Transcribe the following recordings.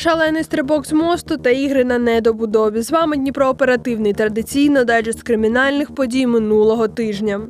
Шалений стрибок з мосту та ігри на недобудові. З вами Дніпро оперативний традиційно дайджест кримінальних подій минулого тижня.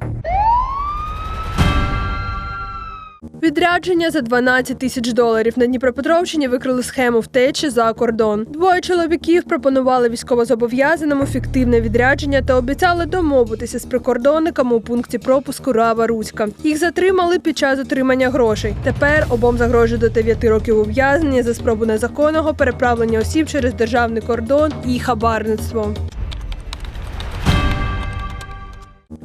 Відрядження за 12 тисяч доларів на Дніпропетровщині викрили схему втечі за кордон. Двоє чоловіків пропонували військовозобов'язаному фіктивне відрядження та обіцяли домовитися з прикордонниками у пункті пропуску Рава Руська. Їх затримали під час отримання грошей. Тепер обом загрожує до 9 років ув'язнення за спробу незаконного переправлення осіб через державний кордон і хабарництво.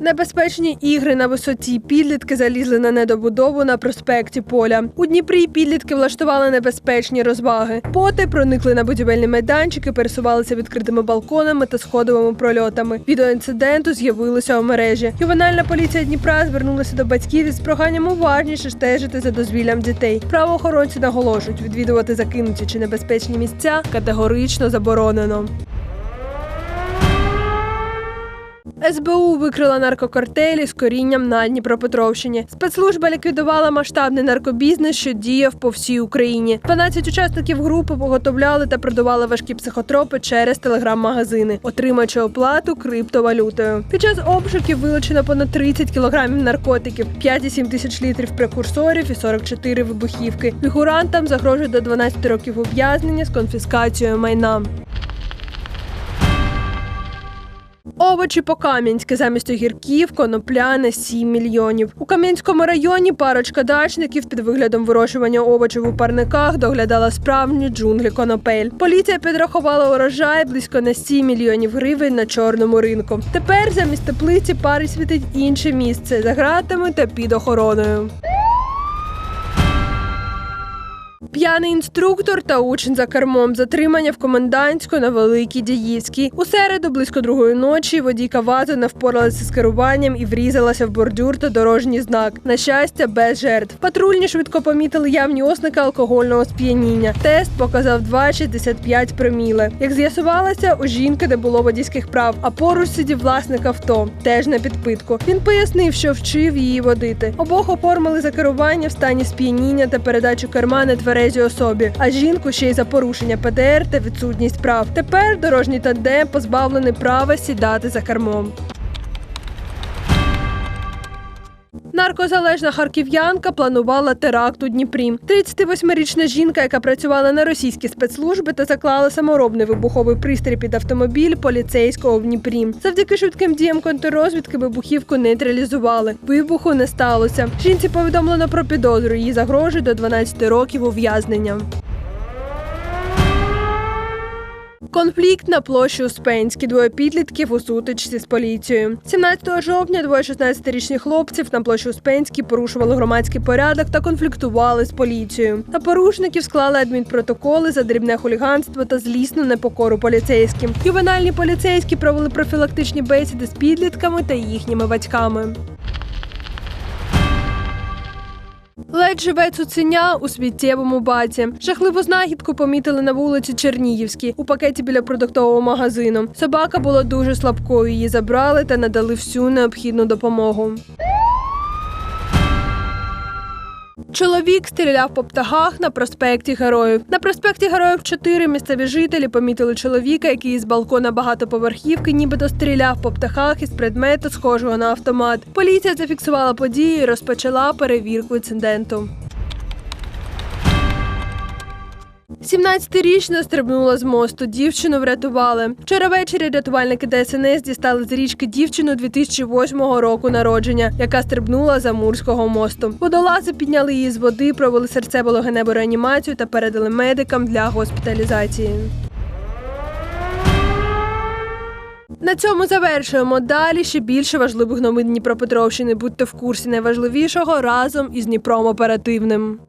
Небезпечні ігри на висоті. Підлітки залізли на недобудову на проспекті Поля. У Дніпрі підлітки влаштували небезпечні розваги. Поти проникли на будівельні майданчики, пересувалися відкритими балконами та сходовими прольотами. Відео інциденту з'явилося у мережі. Ювенальна поліція Дніпра звернулася до батьків із проханням уважніше стежити за дозвіллям дітей. Правоохоронці наголошують, відвідувати закинуті чи небезпечні місця категорично заборонено. СБУ викрила наркокартелі з корінням на Дніпропетровщині. Спецслужба ліквідувала масштабний наркобізнес, що діяв по всій Україні. 12 учасників групи поготовляли та продавали важкі психотропи через телеграм-магазини, отримуючи оплату криптовалютою. Під час обшуків вилучено понад 30 кілограмів наркотиків, 5,7 тисяч літрів прекурсорів і 44 вибухівки. Фігурантам загрожує до 12 років ув'язнення з конфіскацією майна. Овочі по Кам'янськи замість огірків, конопляне 7 мільйонів. У Кам'янському районі парочка дачників під виглядом вирощування овочів у парниках доглядала справжні джунглі конопель. Поліція підрахувала урожай близько на 7 мільйонів гривень на чорному ринку. Тепер замість теплиці парі світить інше місце за гратами та під охороною. П'яний інструктор та учень за кермом затримання в комендантську на Великій Діївській. У середу, близько другої ночі, водійка вазу не впоралася з керуванням і врізалася в бордюр та дорожній знак. На щастя, без жертв. Патрульні швидко помітили явні ознаки алкогольного сп'яніння. Тест показав 2,65 проміле. Як з'ясувалося, у жінки не було водійських прав, а поруч сидів власник авто, теж на підпитку. Він пояснив, що вчив її водити. Обох оформили за керування в стані сп'яніння та передачу керма нетверезій особі, а жінку ще й за порушення ПДР та відсутність прав. Тепер дорожній тандем позбавлений права сідати за кермом. Наркозалежна харків'янка планувала теракт у Дніпрі. 38-річна жінка, яка працювала на російські спецслужби та заклала саморобний вибуховий пристрій під автомобіль поліцейського в Дніпрі. Завдяки швидким діям контррозвідки вибухівку нейтралізували. Вибуху не сталося. Жінці повідомлено про підозру. Їй загрожує до 12 років ув'язнення. Конфлікт на площі Успенській. Двоє підлітків у сутичці з поліцією. 17 жовтня двоє 16-річних хлопців на площі Успенській порушували громадський порядок та конфліктували з поліцією. На порушників склали адмінпротоколи за дрібне хуліганство та злісну непокору поліцейським. Ювенальні поліцейські провели профілактичні бесіди з підлітками та їхніми батьками. Ледь живе цуценя у сміттєвому баці. Жахливу знахідку помітили на вулиці Чернігівській у пакеті біля продуктового магазину. Собака була дуже слабкою. Її забрали та надали всю необхідну допомогу. Чоловік стріляв по птахах на проспекті Героїв. На проспекті Героїв 4 місцеві жителі помітили чоловіка, який з балкона багатоповерхівки нібито стріляв по птахах із предмету, схожого на автомат. Поліція зафіксувала події і розпочала перевірку інциденту. 17-річна стрибнула з мосту. Дівчину врятували. Вчора ввечері рятувальники ДСНС дістали з річки дівчину 2008 року народження, яка стрибнула з Амурського мосту. Водолази підняли її з води, провели серцево-легеневу реанімацію та передали медикам для госпіталізації. На цьому завершуємо. Далі ще більше важливих новин Дніпропетровщини. Будьте в курсі найважливішого разом із Дніпром оперативним.